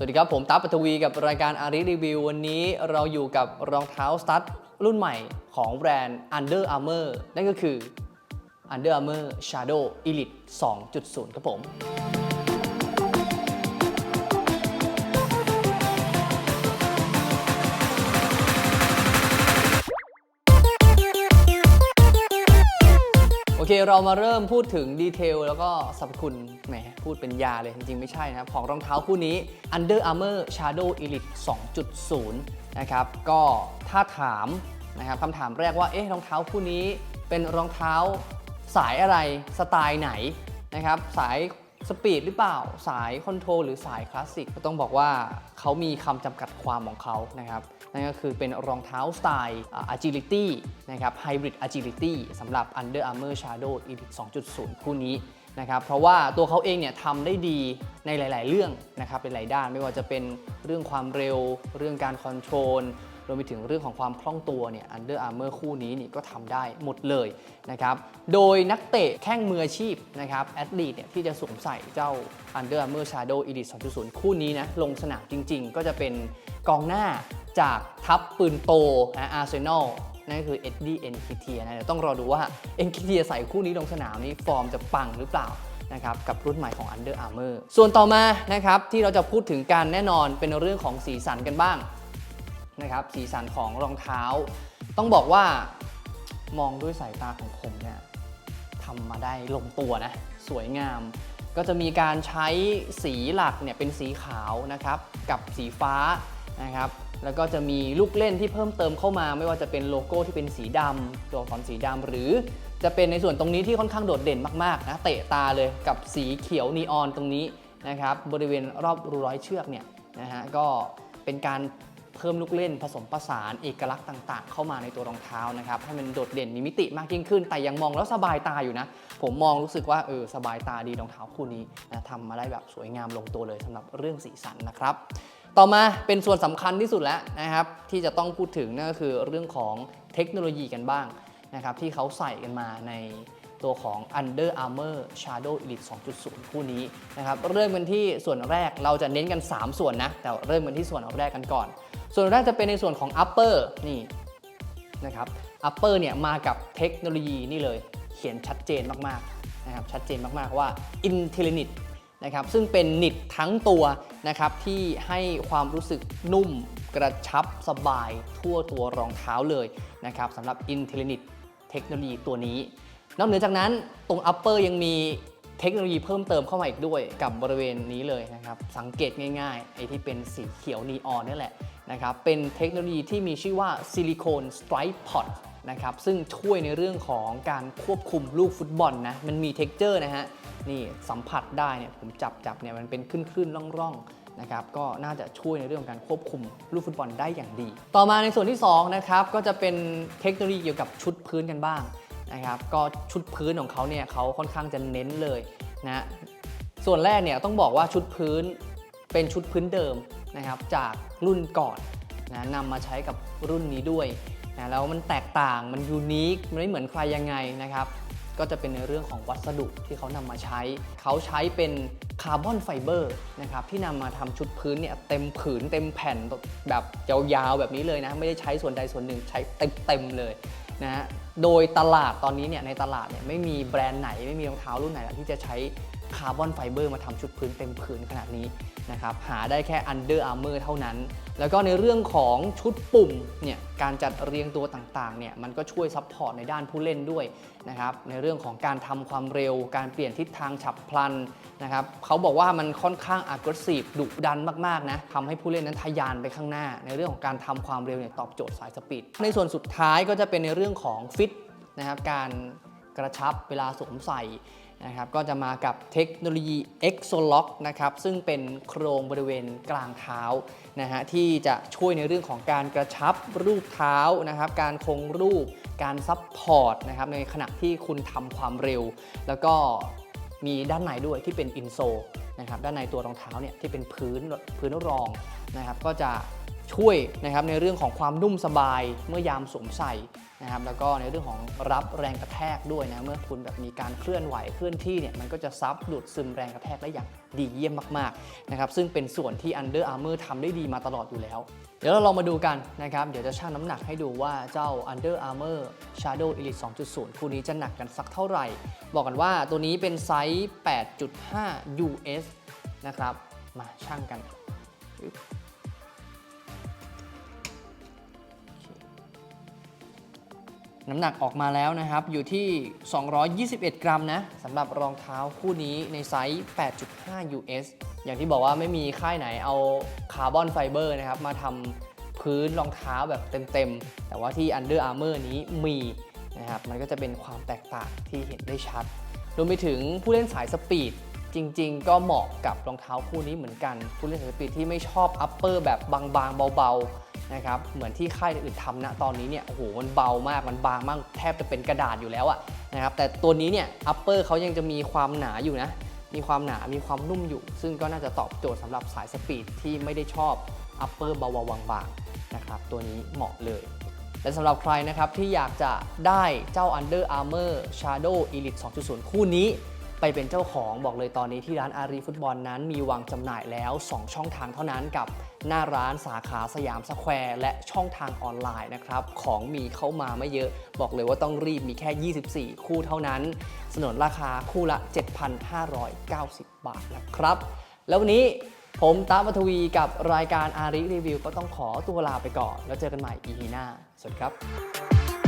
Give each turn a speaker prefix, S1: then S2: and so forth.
S1: สวัสดีครับ ผมตั๊บปัทวีกับรายการอาริรีวิว วันนี้เราอยู่กับรองเท้าสตั๊ดรุ่นใหม่ของแบรนด์ Under Armour นั่นก็คือ Under Armour Shadow Elite 2.0 ครับผม เคเรามาเริ่มพูดถึงดีเทลแล้วก็สรรพคุณแหมพูดเป็นยาเลย จริงๆ ไม่ใช่นะครับ ของรองเท้าคู่นี้ Under Armour Shadow Elite 2.0 นะครับ ก็ถ้าถามนะครับคำถามแรกว่าเอ๊ะรองเท้าคู่นี้เป็นรองเท้าสายอะไรสไตล์ไหนนะครับ สาย สปีดหรือเปล่าสายคอนโทรลหรือสายคลาสสิกต้องบอกว่าเขามีคำจำกัดความของเขานะครับนั่นก็คือเป็นรองเท้าสไตล์ agility นะครับ hybrid agility สำหรับ Under Armour Shadow Elite 2.0 คู่นี้นะครับเพราะว่าตัวเขาเองเนี่ยทำได้ดีในหลาย ๆ เรื่องนะครับในหลายด้านไม่ว่าจะเป็นเรื่องความเร็ว เรื่องการคอนโทรลร วมไปถึงเรื่องของความคล่องตัวเนี่ย Under Armour คู่นี้นี่ก็ทำได้หมดเลยนะครับ โดยนักเตะแข้งมืออาชีพนะครับแอดลีดเนี่ยที่จะสวมใส่เจ้า Under Armour Shadow Elite 2.0 คู่นี้นะลงสนามจริง ๆ ก็จะเป็นกองหน้าจากทัพปืนโตนะอาร์เซนอลนั่นก็คือเอ็ดดี้เอ็นคิเทียนะเดี๋ยวต้องรอดูว่าเอ็นคิเทียใส่คู่นี้ลงสนามนี้ฟอร์มจะปังหรือเปล่านะครับกับรุ่นใหม่ของ Under Armour ส่วนต่อมานะครับที่เราจะพูดถึงการแน่นอนเป็นเรื่องของสีสันกันบ้าง นะครับสีสันของรองเท้า ต้องบอกว่ามองด้วยสายตาของผมเนี่ยทำมาได้ลงตัวนะ สวยงาม ก็จะมีการใช้สีหลักเนี่ยเป็นสีขาวนะครับ กับสีฟ้านะครับ แล้วก็จะมีลูกเล่นที่เพิ่มเติมเข้ามา ไม่ว่าจะเป็นโลโก้ที่เป็นสีดำตัวอักษรสีดำหรือจะเป็นในส่วนตรงนี้ที่ค่อนข้างโดดเด่นมากๆนะเตะตาเลยกับสีเขียวนีออนตรงนี้นะครับ บริเวณรอบรูร้อยเชือกเนี่ยนะฮะก็เป็นการ เพิ่มลูกเล่นผสมผสานเอกลักษณ์ต่าง ๆ เข้ามาในตัวรองเท้านะครับให้มันโดดเด่นมีมิติมากยิ่งขึ้น แต่ยังมองแล้วสบายตาอยู่นะ ผมมองรู้สึกว่าเออสบายตาดีรองเท้าคู่นี้นะทำมาได้แบบสวยงามลงตัวเลยสำหรับเรื่องสีสันนะครับต่อมาเป็นส่วนสำคัญที่สุดแล้วนะครับ ที่จะต้องพูดถึงนั่นก็คือเรื่องของเทคโนโลยีกันบ้างนะครับที่เขาใส่กันมาในตัวของ Under Armour Shadow Elite 2.0 คู่นี้นะครับเริ่มกันที่ส่วนแรกเราจะเน้นกัน 3 ส่วนนะ แต่เริ่มกันที่ส่วนแรกกันก่อน ส่วนแรกจะเป็นในส่วนของ Upper นี่นะครับ Upper เนี่ยมากับเทคโนโลยีนี่เลย เขียนชัดเจนมากๆนะครับชัดเจนมากๆว่า Intellinit นะครับซึ่งเป็นนิดทั้งตัวนะครับที่ให้ความรู้สึกนุ่มกระชับสบายทั่วตัวรองเท้าเลยนะครับสำหรับ Intellinit เทคโนโลยีตัวนี้ นอกเหนือจากนั้นตรง upper ยังมี เทคโนโลยีเพิ่มเติมเข้ามาอีกด้วยกับบริเวณนี้เลยนะครับ สังเกตง่ายๆไอ้ที่เป็นสีเขียวนีออนนี่แหละนะครับเป็นเทคโนโลยีที่มีชื่อว่าซิลิโคนสไตร์พอดนะครับซึ่งช่วยในเรื่องของการควบคุมลูกฟุตบอลนะมันมีเท็กเจอร์นะฮะนี่สัมผัสได้เนี่ยผมจับจับเนี่ยมันเป็นขึ้นขึ้นร่องร่องๆนะครับก็น่าจะช่วยในเรื่องของการควบคุมลูกฟุตบอลได้อย่างดี ต่อมาในส่วนที่สองนะครับก็จะเป็นเทคโนโลยีเกี่ยวกับชุดพื้นกันบ้าง นะครับก็ชุดพื้นของเขาเนี่ยเขาค่อนข้างจะเน้นเลยนะส่วนแรกเนี่ยต้องบอกว่าชุดพื้นเป็นชุดพื้นเดิมนะครับจากรุ่นก่อนนะนำมาใช้กับรุ่นนี้ด้วยนะแล้วมันแตกต่างมันยูนิคมันไม่เหมือนใครยังไงนะครับ ก็จะเป็นในเรื่องของวัสดุที่เขานำมาใช้ เขาใช้เป็นคาร์บอนไฟเบอร์นะครับที่นำมาทำชุดพื้นเนี่ยเต็มผืนเต็มแผ่นแบบยาวๆแบบนี้เลยนะ ไม่ได้ใช้ส่วนใดส่วนหนึ่งใช้เต็มๆเลย นะฮะโดยตลาดตอนนี้เนี่ยในตลาดเนี่ยไม่มีแบรนด์ไหนไม่มีรองเท้ารุ่นไหนที่จะใช้ คาร์บอนไฟเบอร์มาทำชุดพื้นเต็มผืนขนาดนี้นะครับหาได้แค่ Under Armour เท่านั้น แล้วก็ในเรื่องของชุดปุ่มเนี่ยการจัดเรียงตัวต่างๆเนี่ยมันก็ช่วยซัพพอร์ตในด้านผู้เล่นด้วยนะครับในเรื่องของการทำความเร็ว การเปลี่ยนทิศทางฉับพลันนะครับเขาบอกว่ามันค่อนข้าง aggressive ดุดันมากๆนะทำให้ผู้เล่นนั้นทะยานไปข้างหน้า ในเรื่องของการทำความเร็วเนี่ยตอบโจทย์สายสปีดในส่วนสุดท้ายก็จะเป็นในเรื่องของฟิตนะครับการกระชับเวลาสวมใส่ นะครับก็จะมากับเทคโนโลยี Exolock นะครับซึ่งเป็นโครงบริเวณกลางเท้านะฮะที่จะช่วยในเรื่องของการกระชับรูปเท้านะครับการคงรูปการซับพอร์ตนะครับในขณะที่คุณทำความเร็ว แล้วก็มีด้านในด้วยที่เป็นอินโซนะครับด้านในตัวรองเท้าเนี่ยที่เป็นพื้นพื้นรองนะครับก็จะ ช่วยนะครับในเรื่องของความนุ่มสบายเมื่อยามสวมใส่นะครับแล้วก็ในเรื่องของรับแรงกระแทกด้วยนะเมื่อคุณแบบมีการเคลื่อนไหวเคลื่อนที่เนี่ยมันก็จะซับดูดซึมแรงกระแทกได้อย่างดีเยี่ยมมากๆนะครับซึ่งเป็นส่วนที่ Under Armour ทำได้ดีมาตลอดอยู่แล้ว เดี๋ยวเราลองมาดูกันนะครับเดี๋ยวจะชั่งน้ำหนักให้ดูว่าเจ้า Under Armour Shadow Elite 2.0 คู่นี้จะหนักกันสักเท่าไหร่ บอกกันว่าตัวนี้เป็นไซส์ 8.5 US นะครับมาชั่งกัน น้ำหนักออกมาแล้วนะครับ อยู่ที่ 221 กรัมนะสำหรับรองเท้าคู่นี้ในไซส์ 8.5 US อย่างที่บอกว่าไม่มีค่ายไหนเอาคาร์บอนไฟเบอร์นะครับ มาทำพื้นรองเท้าแบบเต็มๆ แต่ว่าที่ Under Armour นี้มีนะครับ มันก็จะเป็นความแตกต่างที่เห็นได้ชัด รวมไปถึงผู้เล่นสายสปีดจริง ๆ ก็เหมาะกับรองเท้าคู่นี้เหมือนกัน ผู้เล่นสายสปีดที่ไม่ชอบอัปเปอร์แบบบางๆ เบาๆ นะครับเหมือนที่ค่ายอื่นทำนะตอนนี้เนี่ยโอ้โหมันเบามากมันบางมากแทบจะเป็นกระดาษอยู่แล้วอะนะครับแต่ตัวนี้เนี่ยอัปเปอร์เขายังจะมีความหนาอยู่นะมีความหนา มีความนุ่มอยู่ ซึ่งก็น่าจะตอบโจทย์สำหรับสายสปีดที่ไม่ได้ชอบอัปเปอร์เบาๆบางๆนะครับตัวนี้เหมาะเลย และสำหรับใครนะครับที่อยากจะได้เจ้า Under Armour Shadow Elite 2.0 คู่นี้ ไปเป็นเจ้าของบอกเลยตอนนี้ที่ร้านอารีฟุตบอลนั้นมีวางจำหน่ายแล้ว 2 ช่องทางเท่านั้นกับหน้าร้านสาขาสยามสแควร์และช่องทางออนไลน์นะครับของมีเข้ามาไม่เยอะ บอกเลยว่าต้องรีบมีแค่ 24 คู่เท่านั้น สนนราคาคู่ละ 7,590 บาทนะครับ แล้ววันนี้ผมตามปัทวีกับรายการอารีรีวิว ก็ต้องขอตัวลาไปก่อน แล้วเจอกันใหม่ EP หน้า สวัสดีครับ